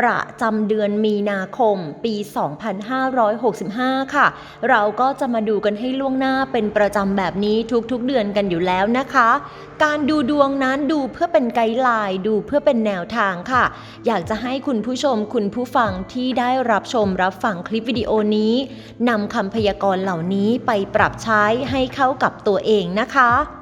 ประจำเดือนมีนาคมปี 2565 ค่ะ เราก็จะมาดูกันให้ล่วงหน้าเป็นประจำแบบนี้ทุกๆเดือนกันอยู่แล้วนะคะ การดูดวงนั้นดูเพื่อเป็นไกด์ไลน์ดูเพื่อเป็นแนวทางค่ะ อยากจะให้คุณผู้ชมคุณผู้ฟังที่ได้รับชมรับฟังคลิปวิดีโอนี้นำคำพยากรณ์เหล่านี้ไปปรับใช้ให้เข้ากับตัวเองนะคะ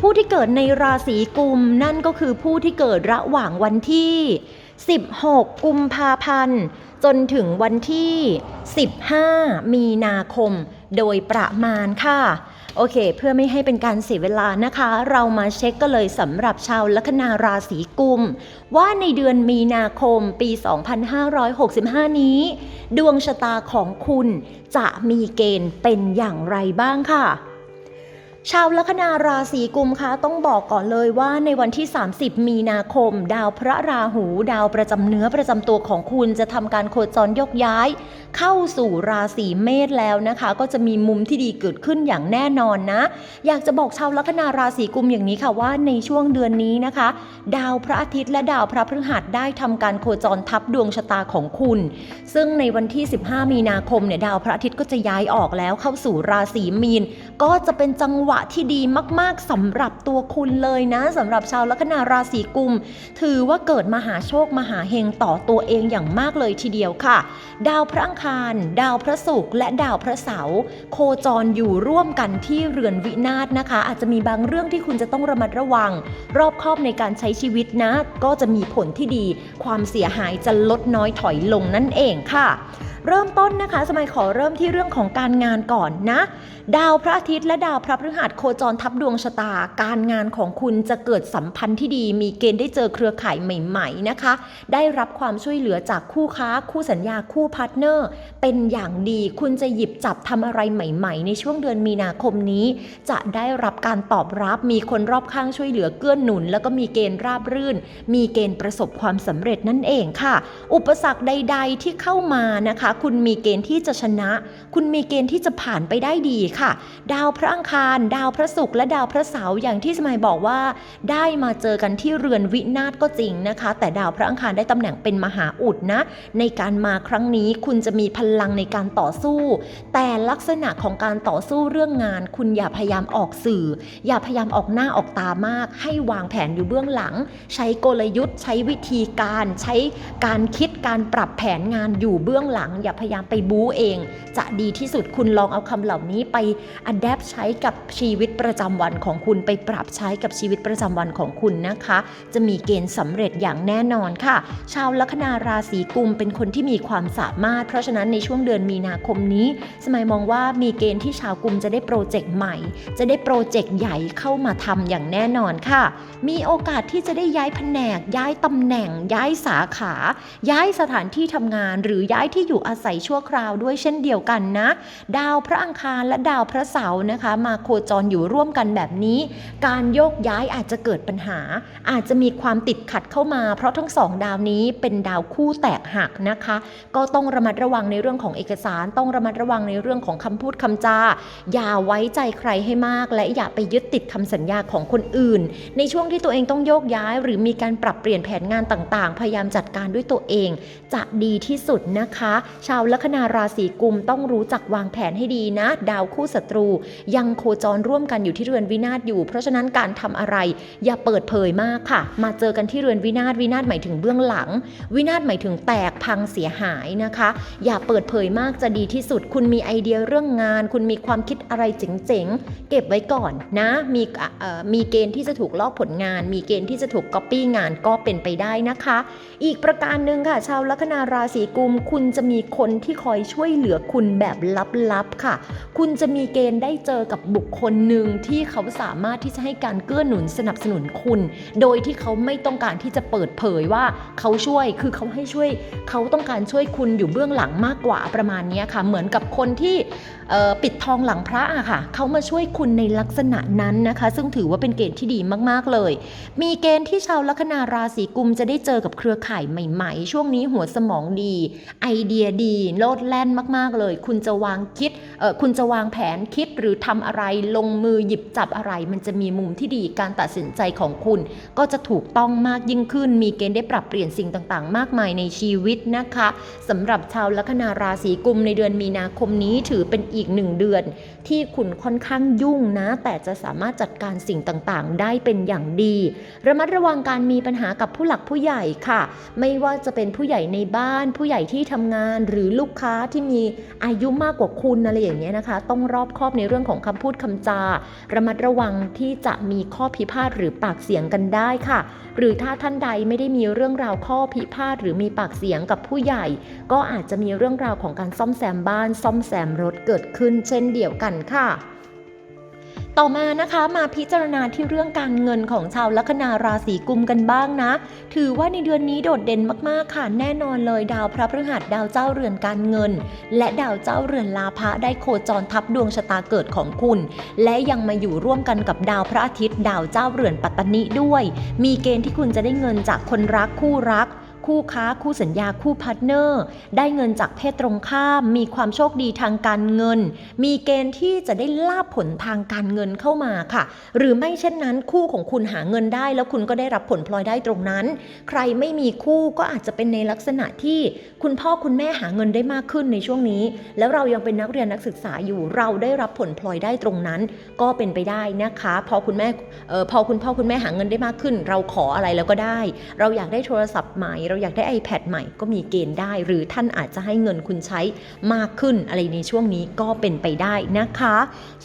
ผู้ที่เกิดในราศีกุมนั่นก็คือผู้ที่เกิดระหว่างวันที่ 16 กุมภาพันธ์ จนถึงวันที่ 15 มีนาคม โดยประมาณค่ะ โอเค เพื่อไม่ให้เป็นการเสียเวลานะคะ เรามาเช็คกันเลยสำหรับชาวลัคนาราศีกุม ว่าในเดือนมีนาคมปี 2565 นี้ ดวงชะตาของคุณจะมีเกณฑ์เป็นอย่างไรบ้างค่ะ ชาวลัคนาราศีกุมคะต้องบอกก่อนเลยว่าในวันที่ 30 มีนาคม ดาวพระราหู ดาวประจำเนื้อประจำตัวของคุณจะทำการโคจรยกย้าย เข้าสู่ราศีเมษแล้วนะคะ ก็จะมีมุมที่ดีเกิดขึ้นอย่างแน่นอนนะ อยากจะบอกชาวลัคนาราศีกุมอย่างนี้ค่ะว่าในช่วงเดือนนี้นะคะ ดาวพระอาทิตย์และดาวพระพฤหัสได้ทำการโคจรทับดวงชะตาของคุณ ซึ่งในวันที่ 15 มีนาคมเนี่ยดาวพระอาทิตย์ก็จะย้ายออกแล้วเข้าสู่ราศีมีน ก็จะเป็นจังหวะที่ดีมากๆสำหรับตัวคุณเลยนะสำหรับชาวลัคนาราศีกุม ถือว่าเกิดมหาโชคมหาเฮงต่อตัวเองอย่างมากเลยทีเดียวค่ะ ดาวพระอังคาร ดาวพระศุกร์และดาวพระเสาร์โคจรอยู่ร่วมกันที่เรือนวินาศนะคะ อาจจะมีบางเรื่องที่คุณจะต้องระมัดระวัง รอบคอบในการใช้ชีวิตนะ ก็จะมีผลที่ดี ความเสียหายจะลดน้อยถอยลงนั่นเองค่ะ เริ่มต้นนะคะ สมัยขอเริ่มที่เรื่องของการงานก่อนนะ ดาวพระอาทิตย์และดาวพระพฤหัสโคจรทับดวงชะตา การงานของคุณจะเกิดสัมพันธ์ที่ดี มีเกณฑ์ได้เจอเครือข่ายใหม่ ๆนะคะ ได้รับความช่วยเหลือจากคู่ค้า คู่สัญญาคู่พาร์ทเนอร์ เป็นอย่างดีคุณจะหยิบจับทำอะไรใหม่ ๆ ในช่วงเดือนมีนาคมนี้ จะได้รับการตอบรับมีคนรอบข้างช่วยเหลือเกื้อนหนุน แล้วก็มีเกณฑ์ราบรื่น มีเกณฑ์ประสบความสำเร็จนั่นเองค่ะ อุปสรรคใด ๆที่เข้ามานะคะคุณมีเกณฑ์ที่จะชนะ คุณมีเกณฑ์ที่จะผ่านไปได้ดีค่ะ ดาวพระอังคาร ดาวพระศุกร์และดาวพระเสาร์อย่างที่สมัยบอกว่า ได้มาเจอกันที่เรือนวินาศก็จริงนะคะ แต่ดาวพระอังคารได้ตำแหน่งเป็นมหาอุดนะ ในการมาครั้งนี้คุณจะมีพลังในการต่อสู้ แต่ลักษณะของการต่อสู้เรื่องงาน คุณอย่าพยายามออกสื่อ อย่าพยายามออกหน้าออกตามาก ให้วางแผนอยู่เบื้องหลัง ใช้กลยุทธ์ ใช้วิธีการ ใช้การคิดการปรับแผนงานอยู่เบื้องหลังอย่าพยายามไปบู๊เอง จะดีที่สุดคุณลองเอาคำเหล่านี้ไปอัดแอปใช้กับชีวิตประจำวันของคุณไปปรับใช้กับชีวิตประจำวันของคุณนะคะ จะมีเกณฑ์สำเร็จอย่างแน่นอนค่ะ ชาวลัคนาราศีกุมเป็นคนที่มีความสามารถ เพราะฉะนั้นในช่วงเดือนมีนาคมนี้ สมัยมองว่ามีเกณฑ์ที่ชาวกุมจะได้โปรเจกต์ใหม่ จะได้โปรเจกต์ใหญ่เข้ามาทำอย่างแน่นอนค่ะ มีโอกาสที่จะได้ย้ายแผนก ย้ายตำแหน่ง ย้ายสาขา ย้ายสถานที่ทำงาน หรือย้ายที่อยู่อาศัยชั่วคราวด้วยเช่นเดียวกันนะ ดาวพระอังคารและดาวพระเสาร์นะคะ มาโคจรอยู่ร่วมกันแบบนี้ การโยกย้ายอาจจะเกิดปัญหา อาจจะมีความติดขัดเข้ามา เพราะทั้งสองดาวนี้เป็นดาวคู่แตกหักนะคะ ก็ต้องระมัดระวังในเรื่องของเอกสาร ต้องระมัดระวังในเรื่องของคำพูดคำจา อย่าไว้ใจใครให้มาก และอย่าไปยึดติดคำสัญญาของคนอื่น ในช่วงที่ตัวเองต้องโยกย้าย หรือมีการปรับเปลี่ยนแผนงานต่างๆ พยายามจัดการด้วยตัวเอง จะดีที่สุดนะคะชาวลัคนาราศีกุมต้องรู้จักวางแผนให้ดีนะ ดาวคู่ศัตรู ยังโคจรร่วมกันอยู่ที่เรือนวินาศอยู่ เพราะฉะนั้นการทำอะไร อย่าเปิดเผยมากค่ะ มาเจอกันที่เรือนวินาศวินาศหมายถึงเบื้องหลัง วินาศหมายถึงแตกพังเสียหายนะคะ อย่าเปิดเผยมากจะดีที่สุด คุณมีไอเดียเรื่องงาน คุณมีความคิดอะไรเจ๋งๆ เก็บไว้ก่อนนะ มีมีเกณฑ์ที่จะถูกลอกผลงาน มีเกณฑ์ที่จะถูกก๊อปปี้งานก็เป็นไปได้นะคะ อีกประการหนึ่งค่ะ ชาวลัคนาราศีกุม คุณจะมีคนที่คอยช่วยเหลือคุณแบบลับๆค่ะ คุณจะมีเกณฑ์ได้เจอกับบุคคลหนึ่งที่เขาสามารถที่จะให้การเกื้อหนุนสนับสนุนคุณ โดยที่เขาไม่ต้องการที่จะเปิดเผยว่าเขาช่วย คือเขาให้ช่วย เขาต้องการช่วยคุณอยู่เบื้องหลังมากกว่าประมาณนี้ค่ะ เหมือนกับคนที่ปิดทองหลังพระอะค่ะเขามาช่วยคุณในลักษณะนั้นนะคะ ซึ่งถือว่าเป็นเกณฑ์ที่ดีมากๆเลย มีเกณฑ์ที่ชาวลัคนาราศีกุมจะได้เจอกับเครือข่ายใหม่ ๆ ช่วงนี้หัวสมองดี ไอเดียดีโลดแล่นมากๆเลย คุณจะวางคิดคุณจะวางแผนคิดหรือทำอะไรลงมือหยิบจับอะไร มันจะมีมุมที่ดีการตัดสินใจของคุณ ก็จะถูกต้องมากยิ่งขึ้น มีเกณฑ์ได้ปรับเปลี่ยนสิ่งต่างๆ มากมายในชีวิตนะคะสำหรับชาวลัคนาราศีกุมในเดือนมีนาคมนี้ถือเป็นอีกหนึ่งเดือน ที่คุณค่อนข้างยุ่งนะ แต่จะสามารถจัดการสิ่งต่างๆ ได้เป็นอย่างดี ระมัดระวังการมีปัญหากับผู้หลักผู้ใหญ่ค่ะ ไม่ว่าจะเป็นผู้ใหญ่ในบ้าน ผู้ใหญ่ที่ทำงานหรือลูกค้าที่มีอายุมากกว่าคุณอะไรอย่างเงี้ยนะคะ ต้องรอบคอบในเรื่องของคำพูดคำจา ระมัดระวังที่จะมีข้อพิพาทหรือปากเสียงกันได้ค่ะ หรือถ้าท่านใดไม่ได้มีเรื่องราวข้อพิพาทหรือมีปากเสียงกับผู้ใหญ่ ก็อาจจะมีเรื่องราวของการซ่อมแซมบ้าน ซ่อมแซมรถเกิดขึ้นเช่นเดียวกันค่ะต่อมานะคะมาพิจารณาที่เรื่องการเงินของชาวลัคนาราศีกุมกันบ้างนะ ถือว่าในเดือนนี้โดดเด่นมากๆค่ะแน่นอนเลยดาวพระพฤหัสดาวเจ้าเรือนการเงิน และดาวเจ้าเรือนลาภะได้โคจรทับดวงชะตาเกิดของคุณ และยังมาอยู่ร่วมกันกับดาวพระอาทิตย์ ดาวเจ้าเรือนปัตตนิด้วย มีเกณฑ์ที่คุณจะได้เงินจากคนรักคู่รัก คู่ค้าคู่สัญญาคู่พาร์ทเนอร์ ได้เงินจากเพศตรงข้าม มีความโชคดีทางการเงิน มีเกณฑ์ที่จะได้ลาบผลทางการเงินเข้ามาค่ะ หรือไม่เช่นนั้นคู่ของคุณหาเงินได้ แล้วคุณก็ได้รับผลพลอยได้ตรงนั้น ใครไม่มีคู่ก็อาจจะเป็นในลักษณะที่คุณพ่อคุณแม่หาเงินได้มากขึ้นในช่วงนี้ แล้วเรายังเป็นนักเรียนนักศึกษาอยู่เราได้รับผลพลอยได้ตรงนั้น ก็เป็นไปได้นะคะ พอคุณแม่ออพอคุณพ่อคุณแม่หาเงินได้มากขึ้น เราขออะไรแล้วก็ได้ เราอยากได้โทรศัพท์ใหม่เราอยากได้ iPad ใหม่ก็มีเกณฑ์ได้ หรือท่านอาจจะให้เงินคุณใช้มากขึ้นอะไรในช่วงนี้ก็เป็นไปได้นะคะ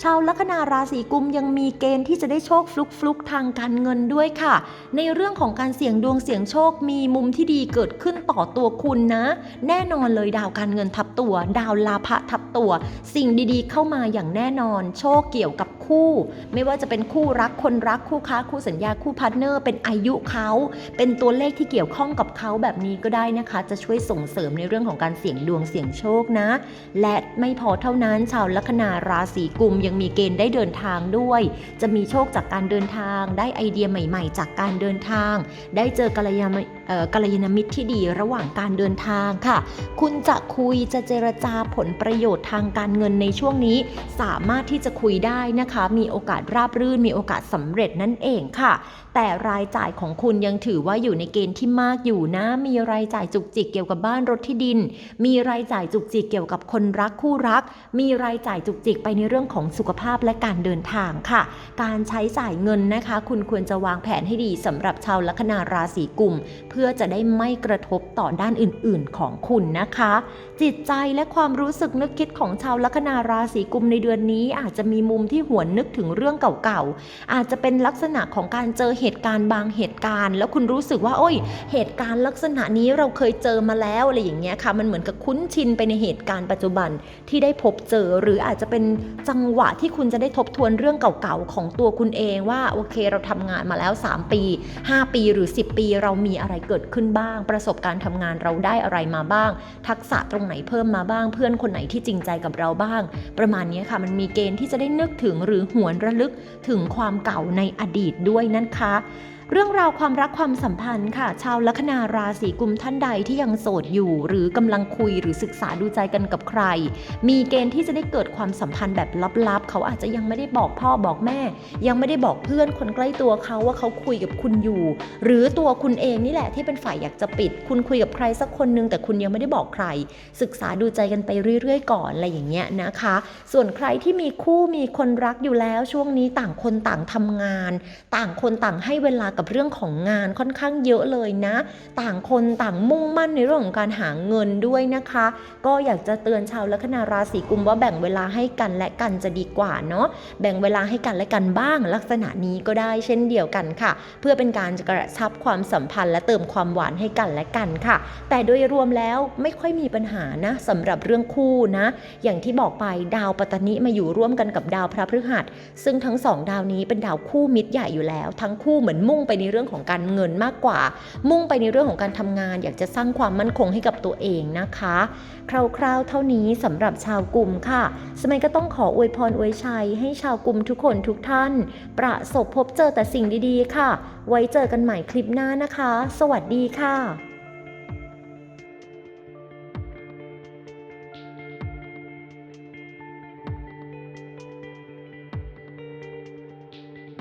ชาวลัคนาราศีกุมยังมีเกณฑ์ที่จะได้โชคฟลุกฟลุกทางการเงินด้วยค่ะ ในเรื่องของการเสี่ยงดวงเสี่ยงโชคมีมุมที่ดีเกิดขึ้นต่อตัวคุณนะ แน่นอนเลยดาวการเงินทับตัว ดาวลาภะทับตัว สิ่งดีๆ เข้ามาอย่างแน่นอน โชคเกี่ยวกับ คู่ ไม่ว่าจะเป็นคู่รักคนรักคู่ค้าคู่สัญญาคู่พาร์ทเนอร์ เป็นอายุเขา เป็นตัวเลขที่เกี่ยวข้องกับเขาแบบนี้ก็ได้นะคะ จะช่วยส่งเสริมในเรื่องของการเสี่ยงดวงเสี่ยงโชคนะ และไม่พอเท่านั้นชาวลัคนาราศีกุมยังมีเกณฑ์ได้เดินทางด้วย จะมีโชคจากการเดินทาง ได้ไอเดียใหม่ ๆ จากการเดินทาง ได้เจอกัลยาณ กัลยาณมิตรที่ดีระหว่างการเดินทางค่ะ คุณจะคุยจะเจรจาผลประโยชน์ทางการเงินในช่วงนี้ สามารถที่จะคุยได้นะคะ มีโอกาสราบรื่น มีโอกาสสำเร็จนั่นเองค่ะ แต่รายจ่ายของคุณยังถือว่าอยู่ในเกณฑ์ที่มากอยู่นะ มีรายจ่ายจุกจิกเกี่ยวกับบ้านรถที่ดิน มีรายจ่ายจุกจิกเกี่ยวกับคนรักคู่รัก มีรายจ่ายจุกจิกไปในเรื่องของสุขภาพและการเดินทางค่ะ การใช้จ่ายเงินนะคะ คุณควรจะวางแผนให้ดีสำหรับชาวลัคนาราศีกุม เพื่อจะได้ไม่กระทบต่อด้านอื่น ๆ ของคุณนะคะ จิตใจและความรู้สึกนึกคิดของชาวลัคนาราศีกุมในเดือนนี้อาจจะมีมุมที่หวนนึกถึงเรื่องเก่าๆอาจจะเป็นลักษณะของการเจอเหตุตุการณ์บางเหตุการณ์ แล้วคุณรู้สึกว่า โอ้ย เหตุการณ์ลักษณะนี้เราเคยเจอมาแล้วอะไรอย่างเงี้ยค่ะ มันเหมือนกับคุ้นชินไปในเหตุการณ์ปัจจุบันที่ได้พบเจอ หรืออาจจะเป็นจังหวะที่คุณจะได้ทบทวนเรื่องเก่าๆของตัวคุณเองว่าโอเค เราทำงานมาแล้ว 3 ปี 5 ปีหรือ 10 ปี เรามีอะไรเกิดขึ้นบ้าง ประสบการณ์ทำงานเราได้อะไรมาบ้าง ทักษะตรงไหนเพิ่มมาบ้าง เพื่อนคนไหนที่จริงใจกับเราบ้าง ประมาณนี้ค่ะมันมีเกณฑ์ที่จะได้นึกถึงหรือหวนระลึกถึงความเก่าในอดีตด้วยนั่นค่ะคะ เรื่องราวความรักความสัมพันธ์ค่ะ ชาวลัคนาราศีกุมท่านใดที่ยังโสดอยู่ หรือกำลังคุยหรือศึกษาดูใจกันกับใคร มีเกณฑ์ที่จะได้เกิดความสัมพันธ์แบบลับๆ เขาอาจจะยังไม่ได้บอกพ่อบอกแม่ ยังไม่ได้บอกเพื่อนคนใกล้ตัวเขาว่าเขาคุยกับคุณอยู่ หรือตัวคุณเองนี่แหละที่เป็นฝ่ายอยากจะปิด คุณคุยกับใครสักคนนึงแต่คุณยังไม่ได้บอกใคร ศึกษาดูใจกันไปเรื่อยๆ ก่อนอะไรอย่างเงี้ยนะคะ ส่วนใครที่มีคู่มีคนรักอยู่แล้วช่วงนี้ต่างคนต่างทำงาน ต่างคนต่างให้เวลากับเรื่องของงานค่อนข้างเยอะเลยนะ ต่างคนต่างมุ่งมั่นในเรื่องของการหาเงินด้วยนะคะ ก็อยากจะเตือนชาวลัคนาราศีกุมว่าแบ่งเวลาให้กันและกันจะดีกว่าเนาะแบ่งเวลาให้กันและกันบ้าง ลักษณะนี้ก็ได้เช่นเดียวกันค่ะ เพื่อเป็นการกระชับความสัมพันธ์และเติมความหวานให้กันและกันค่ะ แต่โดยรวมแล้วไม่ค่อยมีปัญหานะสำหรับเรื่องคู่นะ อย่างที่บอกไปดาวปัตตนิมาอยู่ร่วมกันกับดาวพระพฤหัส ซึ่งทั้งสองดาวนี้เป็นดาวคู่มิตรใหญ่อยู่แล้ว ทั้งคู่เหมือนมุ่งไปในเรื่องของการเงินมากกว่า มุ่งไปในเรื่องของการทำงาน อยากจะสร้างความมั่นคงให้กับตัวเองนะคะ คร่าวๆ เท่านี้สำหรับชาวกลุ่มค่ะ สมัยก็ต้องขออวยพรอวยชัย ให้ชาวกลุ่มทุกคนทุกท่าน ประสบพบเจอแต่สิ่งดีๆ ค่ะ ไว้เจอกันใหม่คลิปหน้านะคะ สวัสดีค่ะ